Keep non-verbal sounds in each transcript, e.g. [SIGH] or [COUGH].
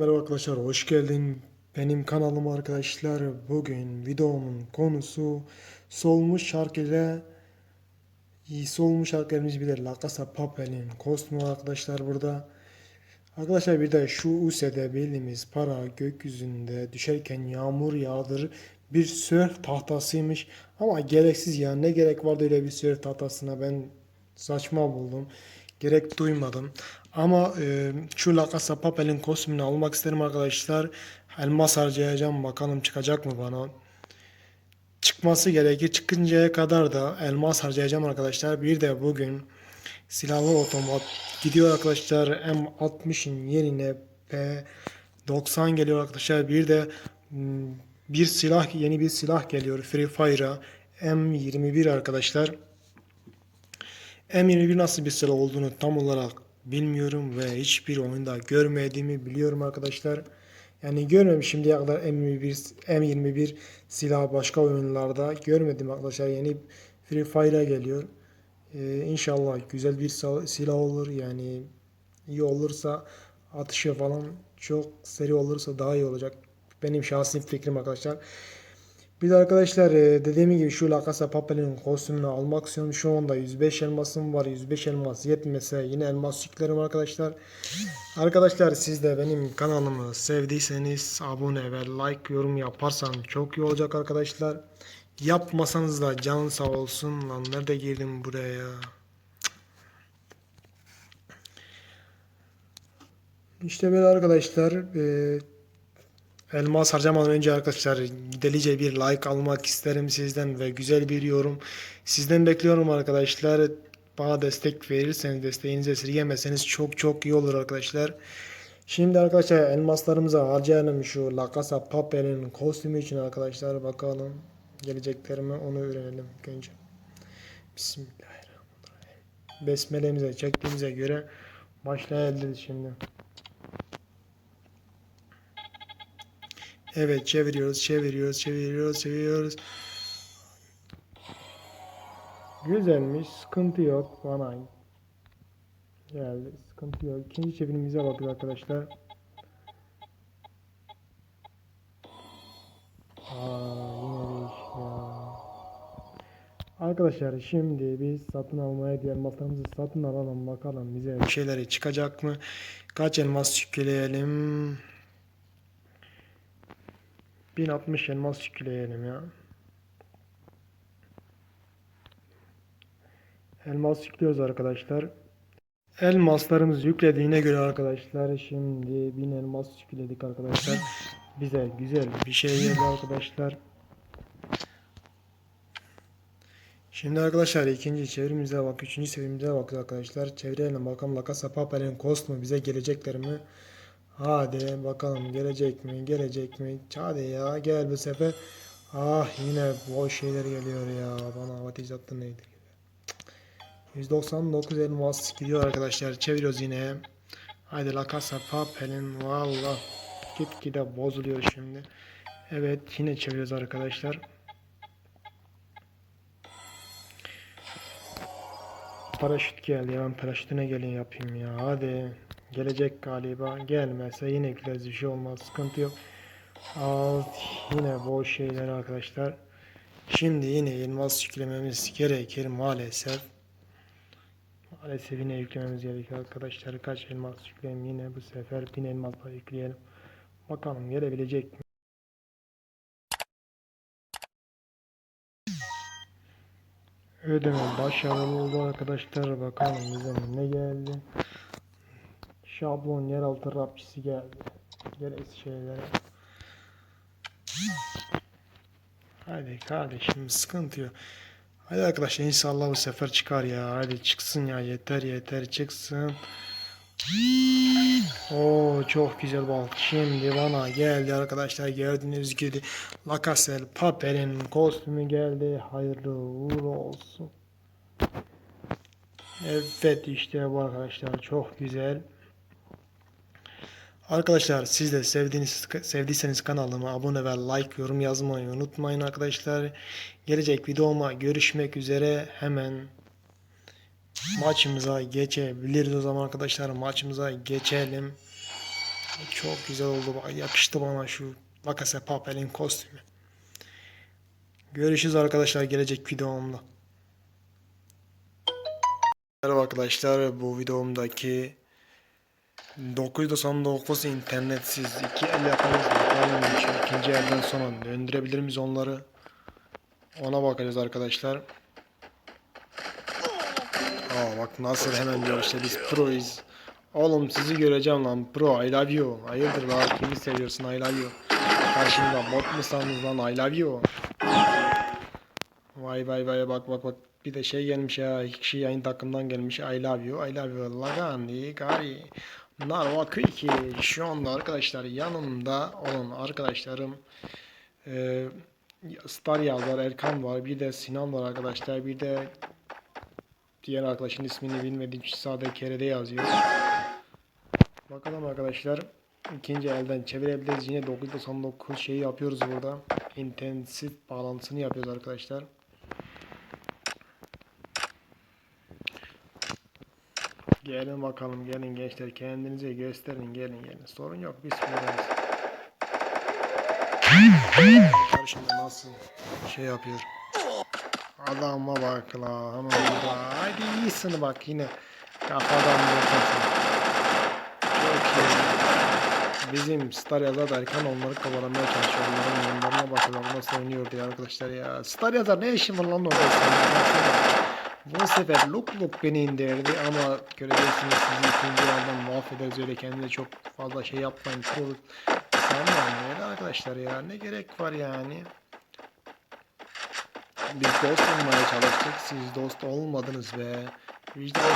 Merhaba arkadaşlar, hoş geldin. Benim kanalıma arkadaşlar. Bugün videomun konusu solmuş şarkı ile solmuş şarkılarımız bir de La Casa Papel'in kostümü arkadaşlar burada. Arkadaşlar bir de şu USE'de bildiğimiz para gökyüzünde düşerken yağmur yağdırır bir sörf tahtasıymış. Ama gereksiz ya ne gerek vardı öyle bir sörf tahtasına ben saçma buldum. Gerek duymadım. Ama e, şu La Casa Papel'in kostümünü almak isterim arkadaşlar. Elmas harcayacağım bakalım çıkacak mı bana. Çıkması gerekir. Çıkıncaya kadar da elmas harcayacağım arkadaşlar. Bir de bugün silahlı otomat gidiyor arkadaşlar. M60'ın yerine P90 geliyor arkadaşlar. Bir de m, bir silah yeni bir silah geliyor Free Fire'a. M21 arkadaşlar. M21 nasıl bir silah olduğunu tam olarak bilmiyorum ve hiçbir oyunda görmediğimi biliyorum arkadaşlar. Yani görmedim şimdiye kadar M21 M21 silah başka oyunlarda görmedim arkadaşlar. Yeni Free Fire'a geliyor. Ee, inşallah güzel bir sil- silah olur. Yani iyi olursa atışı falan çok seri olursa daha iyi olacak. Benim şahsi fikrim arkadaşlar. Bir de arkadaşlar e, dediğim gibi şu La Casa Papel'in kostümünü almak istiyorum. Şu anda 105 elmasım var. 105 elmas yetmese yine elmas yüklerim arkadaşlar. Arkadaşlar siz de benim kanalımı sevdiyseniz abone ve like yorum yaparsan çok iyi olacak arkadaşlar. Yapmasanız da can sağ olsun. Lan nerede girdim buraya ya? İşte böyle arkadaşlar. E, Elmas harcamadan önce arkadaşlar delice bir like almak isterim sizden ve güzel bir yorum. Sizden bekliyorum arkadaşlar. Bana destek verirseniz, desteğinizi esirgemezseniz çok çok iyi olur arkadaşlar. Şimdi arkadaşlar elmaslarımızı harcayalım şu La Casa Papel'in kostümü için arkadaşlar. Bakalım geleceklerimi onu öğrenelim önce. Bismillahirrahmanirrahim. Besmele'mize çektiğimize göre başlayabiliriz şimdi. Evet çeviriyoruz, çeviriyoruz, çeviriyoruz, çeviriyoruz. Güzelmiş, sıkıntı yok bana. Geldi, sıkıntı yok. İkinci çevirimize bakıyoruz arkadaşlar. Arkadaşlar şimdi biz satın almaya diğer elmaslarımızı satın alalım bakalım bize bir şeyleri çıkacak mı? Kaç elmas yükleyelim? 1060 elmas yükleyelim ya. Elmas yüklüyoruz arkadaşlar. Elmaslarımız yüklediğine göre arkadaşlar şimdi 1000 elmas yükledik arkadaşlar. Bize güzel bir şey geldi arkadaşlar. Şimdi arkadaşlar ikinci çevrimize bak, üçüncü çevrimize bak arkadaşlar. Çevirelim bakalım La Casa Papel'in kostümü bize gelecekler mi? Hadi bakalım gelecek mi? Gelecek mi? Hadi ya gel bu sefer. Ah yine boş şeyler geliyor ya. Bana ateş attı neydi? 199 elmas gidiyor arkadaşlar. Çeviriyoruz yine. Haydi La Casa Papel'in valla gitgide bozuluyor şimdi. Evet yine çeviriyoruz arkadaşlar. Paraşüt geldi ya ben paraşütüne gelin yapayım ya hadi gelecek galiba. Gelmezse yine gideriz. Bir şey olmaz. Sıkıntı yok. Alt yine boş şeyler arkadaşlar. Şimdi yine elmas yüklememiz gerekir maalesef. Maalesef yine yüklememiz gerekir arkadaşlar. Kaç elmas yükleyelim? Yine bu sefer 1000 elmas daha yükleyelim. Bakalım gelebilecek mi? Ödeme başarılı oldu arkadaşlar. Bakalım bize ne geldi. Şablon yeraltı rapçisi geldi. Gereksiz şeylere. Hadi kardeşim sıkıntı yok. Hadi arkadaşlar inşallah bu sefer çıkar ya. Hadi çıksın ya yeter yeter çıksın. Oo çok güzel balık. Şimdi bana geldi arkadaşlar gördüğünüz gibi La Casa de Papel'in kostümü geldi. Hayırlı uğurlu olsun. Evet işte bu arkadaşlar çok güzel. Arkadaşlar siz de sevdiğiniz sevdiyseniz kanalıma abone ve like yorum yazmayı unutmayın arkadaşlar. Gelecek videoma görüşmek üzere hemen maçımıza geçebiliriz o zaman arkadaşlar maçımıza geçelim. Çok güzel oldu. Yakıştı bana şu Lacazette Papel'in kostümü. Görüşürüz arkadaşlar gelecek videomda. Merhaba arkadaşlar bu videomdaki 999 internetsiz iki el bakalım şu ikinci elden sonra döndürebilir miyiz onları? Ona bakacağız arkadaşlar. Aa bak nasıl hemen diyor işte biz proyuz. Oğlum sizi göreceğim lan pro I love you. Hayırdır lan kimi seviyorsun I love you? Karşımda bot musunuz lan I love you? Vay vay vay bak bak bak. Bir de şey gelmiş ya iki kişi aynı takımdan gelmiş I love you I love you Lagani Gari Narva ki şu anda arkadaşlar yanımda olan arkadaşlarım e, Star yazar Erkan var bir de Sinan var arkadaşlar bir de diğer arkadaşın ismini bilmediğim için sağda kerede yazıyor. Bakalım arkadaşlar ikinci elden çevirebiliriz yine 999 şeyi yapıyoruz burada intensif bağlantısını yapıyoruz arkadaşlar. Gelin bakalım gelin gençler kendinize gösterin gelin gelin sorun yok biz buradayız. Karşımda nasıl şey yapıyor. Adama bak la hemen burada. Haydi iyisin bak yine kafadan vurtasın. Çok iyi. Bizim Star yazar da Erkan onları kovalamaya çalışıyor. Onların yanlarına bakalım nasıl oynuyor diye arkadaşlar ya. Star yazar ne işin var lan orada. Bu sefer Luk Luk beni indirdi ama göreceksiniz sizi ikinci yerden mahvederiz öyle kendine çok fazla şey yapmayın. Troll sanmayın öyle arkadaşlar ya ne gerek var yani. Biz dost olmaya çalıştık siz dost olmadınız be. Vicdansız.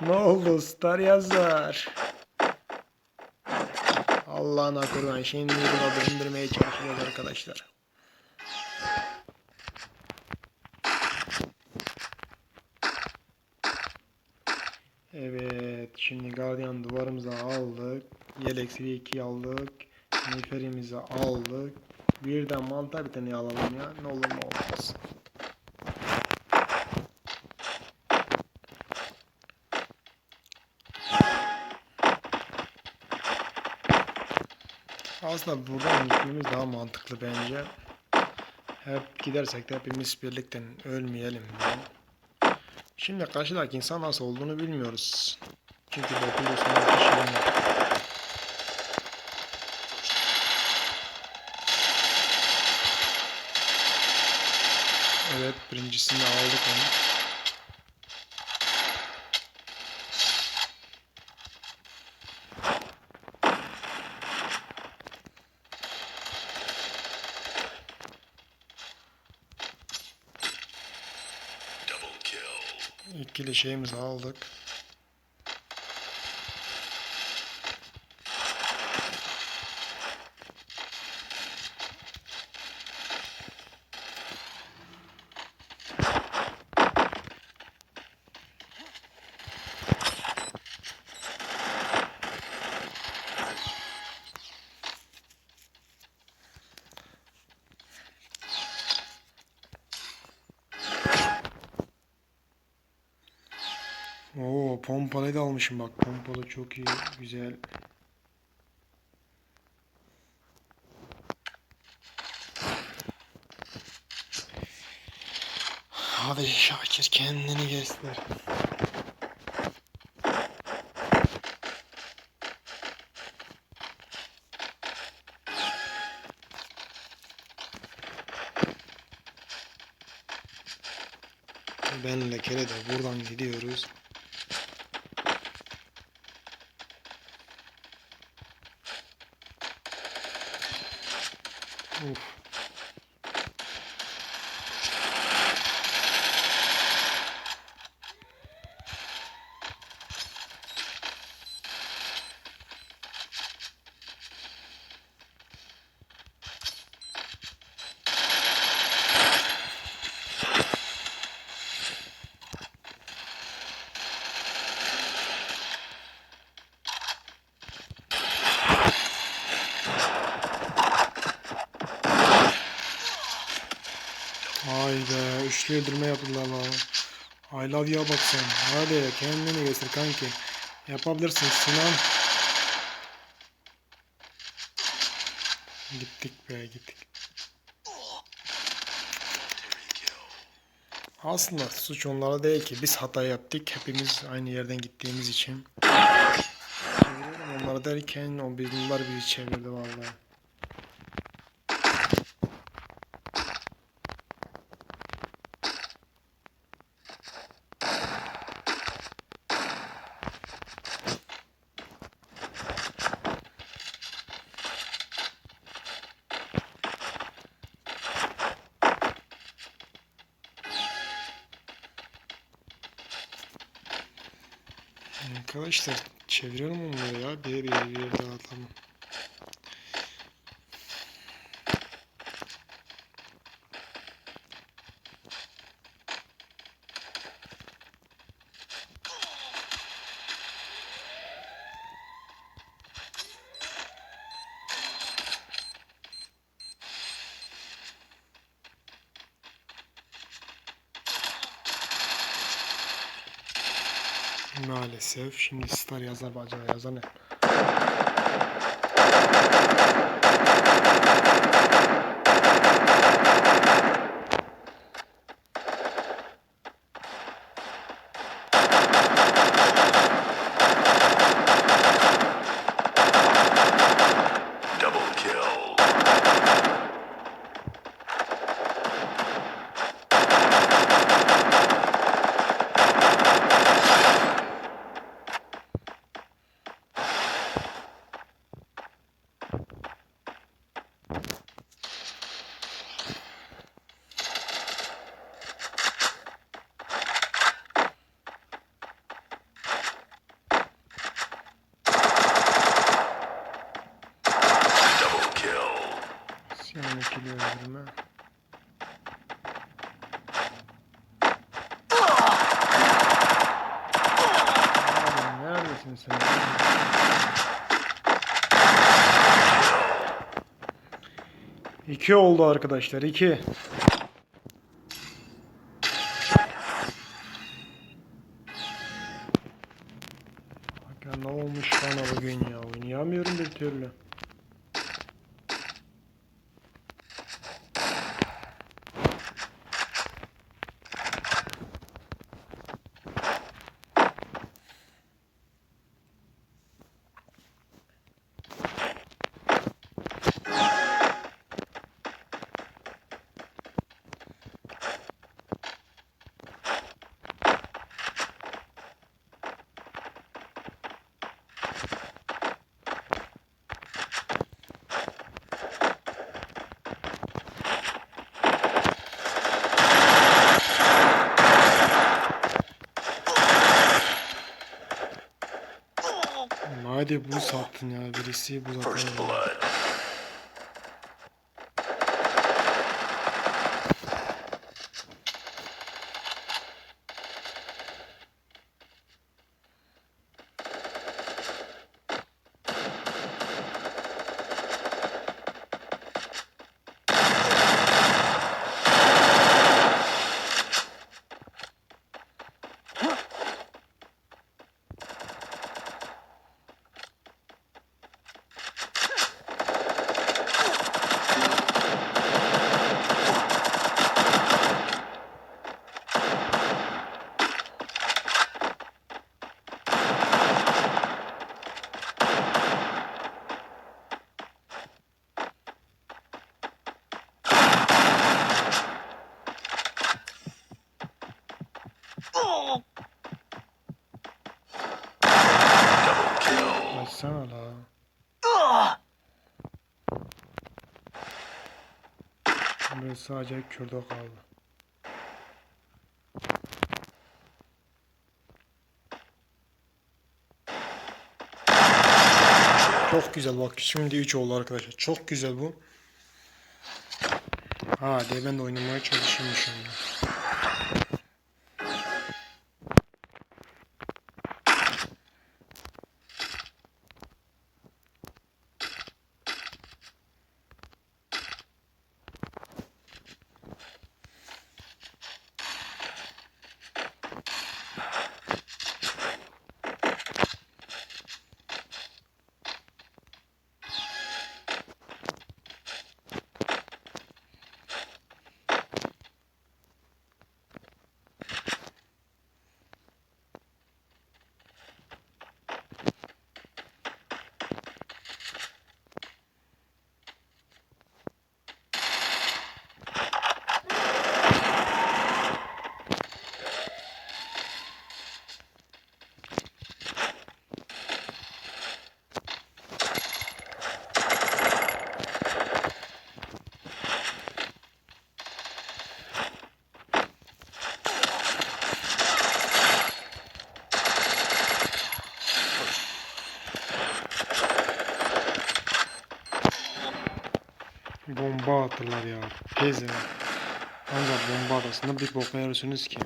[LAUGHS] ne oldu Star yazar? Allah'ına kurban şimdi bunu döndürmeye çalışıyoruz arkadaşlar. Evet, şimdi duvarımızı aldık. Yelek 2 aldık. Miğferimizi aldık. Bir de mantar bir tane alalım ya. Ne olur ne olmaz. Aslında buradan gitmemiz daha mantıklı bence. Hep gidersek de hepimiz birlikte ölmeyelim diye. Şimdi karşıdaki insan nasıl olduğunu bilmiyoruz. Çünkü dokunuyorsun bir şey yok. Evet birincisini aldık onu. İkili şeyimizi aldık. Oo pompalıyı da almışım bak. Pompalı çok iyi. Güzel. Hadi Şakir kendini göster. Oof. Hayda üçlü öldürme yaptılar lan. I love you'a bak sen. Hadi kendini göster kanki. Yapabilirsin Sinan. Gittik be gittik. Aslında suç onlara değil ki biz hata yaptık. Hepimiz aynı yerden gittiğimiz için. Onlara derken o bizimler bizi çevirdi vallahi. Arkadaşlar çeviriyorum onları ya. Bir bir bir yere dağıtalım. Maalesef. Şimdi Star yazar acaba yazar ne? Öldürme. Abi neredesin sen? İki oldu arkadaşlar. iki. Bak ya ne olmuş bana bugün ya. Oynayamıyorum bir türlü. Hadi bu sattın ya birisi bu First zaten. Kill. Açsana la. Böyle sadece kürde kaldı. Çok güzel bak şimdi 3 oldu arkadaşlar. Çok güzel bu. Hadi ben de oynamaya çalışayım şimdi. Bomba atırlar ya. Teyze. Ancak bomba arasında bir boka yarıyorsunuz ki.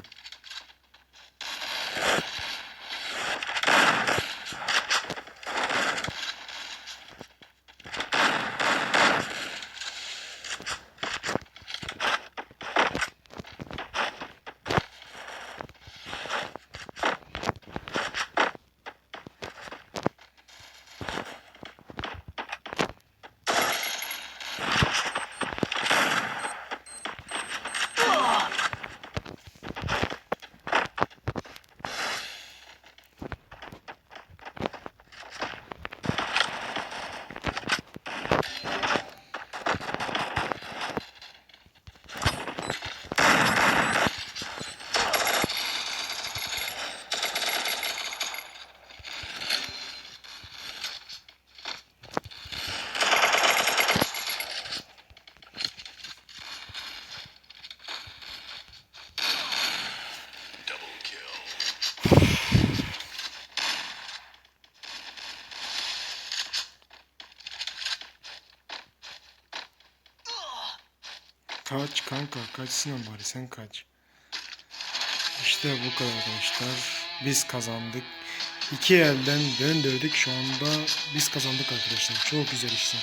Kaç kanka kaçsın bari sen kaç. İşte bu kadar arkadaşlar. Biz kazandık. İki elden döndürdük şu anda biz kazandık arkadaşlar. Çok güzel işte.